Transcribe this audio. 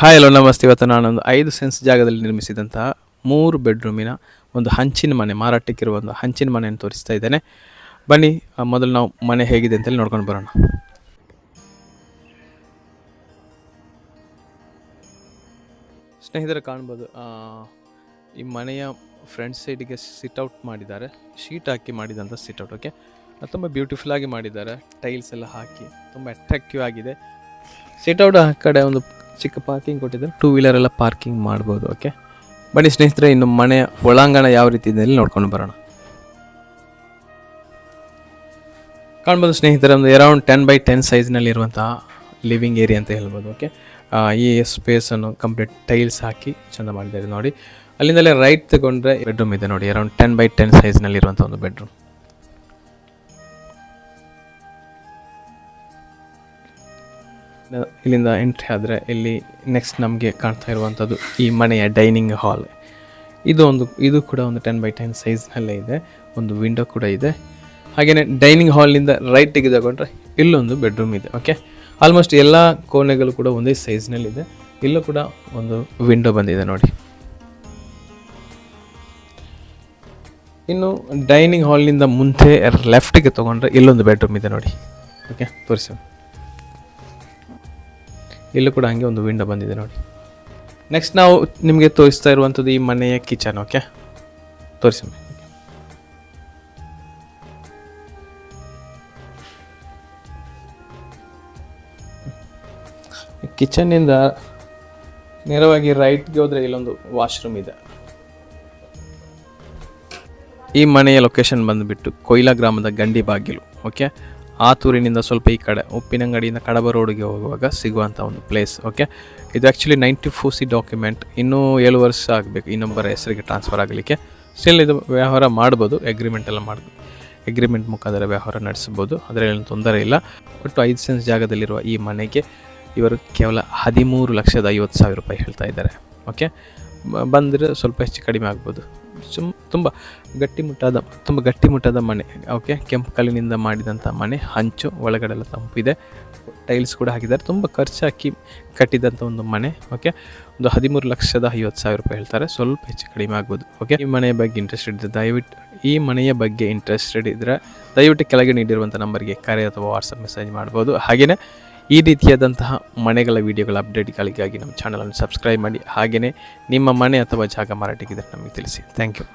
Hi hello ನಮಸ್ತೆ. ಇವತ್ತು ನಾನೊಂದು ಐದು ಸೆನ್ಸ್ ಜಾಗದಲ್ಲಿ ನಿರ್ಮಿಸಿದಂತಹ ಮೂರು ಬೆಡ್ರೂಮಿನ ಒಂದು ಹಂಚಿನ ಮನೆ, ಮಾರಾಟಕ್ಕಿರುವ ಒಂದು ಹಂಚಿನ ಮನೆಯನ್ನು ತೋರಿಸ್ತಾ ಇದ್ದೇನೆ. ಬನ್ನಿ ಮೊದಲು ನಾವು ಮನೆ ಹೇಗಿದೆ ಅಂತೇಳಿ ನೋಡ್ಕೊಂಡು ಬರೋಣ. ಸ್ನೇಹಿತರೆ, ಕಾಣ್ಬೋದು ಈ ಮನೆಯ ಫ್ರಂಟ್ ಸೈಡಿಗೆ ಸಿಟ್ ಔಟ್ ಮಾಡಿದ್ದಾರೆ. ಶೀಟ್ ಹಾಕಿ ಮಾಡಿದಂಥ ಸಿಟ್ ಔಟ್ ಓಕೆ ತುಂಬ ಬ್ಯೂಟಿಫುಲ್ ಆಗಿ ಮಾಡಿದ್ದಾರೆ. ಟೈಲ್ಸ್ ಎಲ್ಲ ಹಾಕಿ, ತುಂಬ ಅಟ್ರಾಕ್ಟಿವ್ ಆಗಿದೆ. ಸಿಟ್ ಔಟ್ ಆ ಕಡೆ ಒಂದು ಚಿಕ್ಕ ಪಾರ್ಕಿಂಗ್ ಕೊಟ್ಟಿದ್ದಾರೆ. ಟೂ ವೀಲರ್ ಎಲ್ಲ ಪಾರ್ಕಿಂಗ್ ಮಾಡ್ಬೋದು ಓಕೆ ಬನ್ನಿ ಸ್ನೇಹಿತರೆ, ಇನ್ನು ಮನೆ ಒಳಾಂಗಣ ಯಾವ ರೀತಿ ಇದೆ ನೋಡ್ಕೊಂಡು ಬರೋಣ. ಕಾಣ್ಬೋದು ಸ್ನೇಹಿತರೆ, ಒಂದು ಅರೌಂಡ್ ಟೆನ್ ಬೈ ಟೆನ್ ಸೈಜ್ನಲ್ಲಿ ಇರುವಂತಹ ಲಿವಿಂಗ್ ಏರಿಯಾ ಅಂತ ಹೇಳ್ಬೋದು ಓಕೆ ಈ ಸ್ಪೇಸನ್ನು ಕಂಪ್ಲೀಟ್ ಟೈಲ್ಸ್ ಹಾಕಿ ಚೆಂದ ಮಾಡಿದ್ದಾರೆ ನೋಡಿ. ಅಲ್ಲಿಂದಲೇ ರೈಟ್ ತಗೊಂಡ್ರೆ ಬೆಡ್ರೂಮ್ ಇದೆ ನೋಡಿ ಅರೌಂಡ್ ಟೆನ್ ಬೈ ಟೆನ್ ಸೈಜ್ನಲ್ಲಿ ಇರುವಂಥ ಒಂದು ಬೆಡ್ರೂಮ್ ಇಲ್ಲಿಂದ ಎಂಟ್ರಿ ಆದರೆ ಇಲ್ಲಿ ನೆಕ್ಸ್ಟ್ ನಮಗೆ ಕಾಣ್ತಾ ಇರುವಂಥದ್ದು ಈ ಮನೆಯ ಡೈನಿಂಗ್ ಹಾಲ್ ಇದು ಒಂದು, ಇದು ಕೂಡ ಒಂದು ಟೆನ್ ಬೈ ಟೆನ್ ಸೈಜ್ನಲ್ಲೇ ಇದೆ. ಒಂದು ವಿಂಡೋ ಕೂಡ ಇದೆ. ಹಾಗೆಯೇ ಡೈನಿಂಗ್ ಹಾಲ್ನಿಂದ ರೈಟಿಗೆ ತಗೊಂಡ್ರೆ ಇಲ್ಲೊಂದು ಬೆಡ್ರೂಮ್ ಇದೆ ಓಕೆ ಆಲ್ಮೋಸ್ಟ್ ಎಲ್ಲ ಕೋಣೆಗಳು ಕೂಡ ಒಂದೇ ಸೈಜ್ನಲ್ಲಿದೆ ಇಲ್ಲೂ ಕೂಡ ಒಂದು ವಿಂಡೋ ಬಂದಿದೆ ನೋಡಿ. ಇನ್ನು ಡೈನಿಂಗ್ ಹಾಲ್ನಿಂದ ಮುಂದೆ ಲೆಫ್ಟಿಗೆ ತೊಗೊಂಡ್ರೆ ಇಲ್ಲೊಂದು ಬೆಡ್ರೂಮ್ ಇದೆ ನೋಡಿ. ಓಕೆ ತೋರಿಸಿ. ಇಲ್ಲೂ ಕೂಡ ಹಾಗೆ ಒಂದು ವಿಂಡೋ ಬಂದಿದೆ ನೋಡಿ. ನೆಕ್ಸ್ಟ್ ನಾವು ನಿಮಗೆ ತೋರಿಸ್ತಾ ಇರುವಂಥದ್ದು ಈ ಮನೆಯ ಕಿಚನ್ ಓಕೆ ತೋರಿಸಿ ಕಿಚನ್ನಿಂದ ನೇರವಾಗಿ ರೈಟ್ಗೆ ಹೋದರೆ ಇಲ್ಲೊಂದು ವಾಶ್ರೂಮ್ ಇದೆ. ಈ ಮನೆಯ ಲೊಕೇಶನ್ ಬಂದುಬಿಟ್ಟು ಕೊಯ್ಲಾ ಗ್ರಾಮದ ಗಂಡಿ ಬಾಗಿಲು ಓಕೆ ಆತೂರಿನಿಂದ ಸ್ವಲ್ಪ ಈ ಕಡೆ ಉಪ್ಪಿನಂಗಡಿಯಿಂದ ಕಡಬ ರೋಡ್ಗೆ ಹೋಗುವಾಗ ಸಿಗುವಂಥ ಒಂದು ಪ್ಲೇಸ್ ಓಕೆ ಇದು actually ninety four C document ಇನ್ನೂ ಏಳು ವರ್ಷ ಆಗಬೇಕು ಇನ್ನೊಬ್ಬರ ಹೆಸರಿಗೆ ಟ್ರಾನ್ಸ್ಫರ್ ಆಗಲಿಕ್ಕೆ. ಸ್ಟಿಲ್ ಇದು ವ್ಯವಹಾರ ಮಾಡ್ಬೋದು ಅಗ್ರಿಮೆಂಟ್ ಎಲ್ಲ ಮಾಡ್ಬೋದು. ಅಗ್ರಿಮೆಂಟ್ ಮುಖಾಂತರ ವ್ಯವಹಾರ ನಡೆಸ್ಬೋದು ಅದರಲ್ಲಿ ತೊಂದರೆ ಇಲ್ಲ. ಒಟ್ಟು ಐದು ಸೆನ್ಸ್ ಜಾಗದಲ್ಲಿರುವ ಈ ಮನೆಗೆ ಇವರು ಕೇವಲ ಹದಿಮೂರು ಲಕ್ಷದ ಐವತ್ತು ಸಾವಿರ ರೂಪಾಯಿ ಹೇಳ್ತಾ ಇದ್ದಾರೆ ಓಕೆ ಬಂದರೆ ಸ್ವಲ್ಪ ಹೆಚ್ಚು ಕಡಿಮೆ ಆಗ್ಬೋದು. ಸುಮ್ ತುಂಬ ಗಟ್ಟಿಮುಟ್ಟಾದ ತುಂಬ ಗಟ್ಟಿಮುಟ್ಟಾದ ಮನೆ. ಓಕೆ, ಕೆಂಪು ಕಲ್ಲಿನಿಂದ ಮಾಡಿದಂಥ ಮನೆ, ಹಂಚು ಒಳಗಡೆ ಎಲ್ಲ ತಂಪಿದೆ ಟೈಲ್ಸ್ ಕೂಡ ಹಾಕಿದ್ದಾರೆ. ತುಂಬ ಖರ್ಚು ಹಾಕಿ ಕಟ್ಟಿದಂಥ ಒಂದು ಮನೆ, ಓಕೆ. ಒಂದು ಹದಿಮೂರು ಲಕ್ಷದ ಐವತ್ತು ಸಾವಿರ ರೂಪಾಯಿ ಹೇಳ್ತಾರೆ. ಸ್ವಲ್ಪ ಹೆಚ್ಚು ಕಡಿಮೆ ಆಗ್ಬೋದು, ಓಕೆ. ಈ ಮನೆಯ ಬಗ್ಗೆ ಇಂಟ್ರೆಸ್ಟೆಡ್ ಇದ್ದರೆ ದಯವಿಟ್ಟು ಈ ಮನೆಯ ಬಗ್ಗೆ ಇಂಟ್ರೆಸ್ಟೆಡ್ ಇದ್ದರೆ ದಯವಿಟ್ಟು ಕೆಳಗೆ ನೀಡಿರುವಂಥ ನಂಬರ್ಗೆ ಕರೆ ಅಥವಾ ವಾಟ್ಸಪ್ ಮೆಸೇಜ್ ಮಾಡ್ಬೋದು. ಹಾಗೆಯೇ ಈ ರೀತಿಯಾದಂತಹ ಮನೆಗಳ ವಿಡಿಯೋಗಳ ಅಪ್ಡೇಟ್ಗಳಿಗಾಗಿ ನಮ್ಮ ಚಾನಲನ್ನು ಸಬ್ಸ್ಕ್ರೈಬ್ ಮಾಡಿ. ಹಾಗೆಯೇ ನಿಮ್ಮ ಮನೆ ಅಥವಾ ಜಾಗ ಮಾರಾಟಕ್ಕಿದ್ರೆ ನಮಗೆ ತಿಳಿಸಿ. Thank you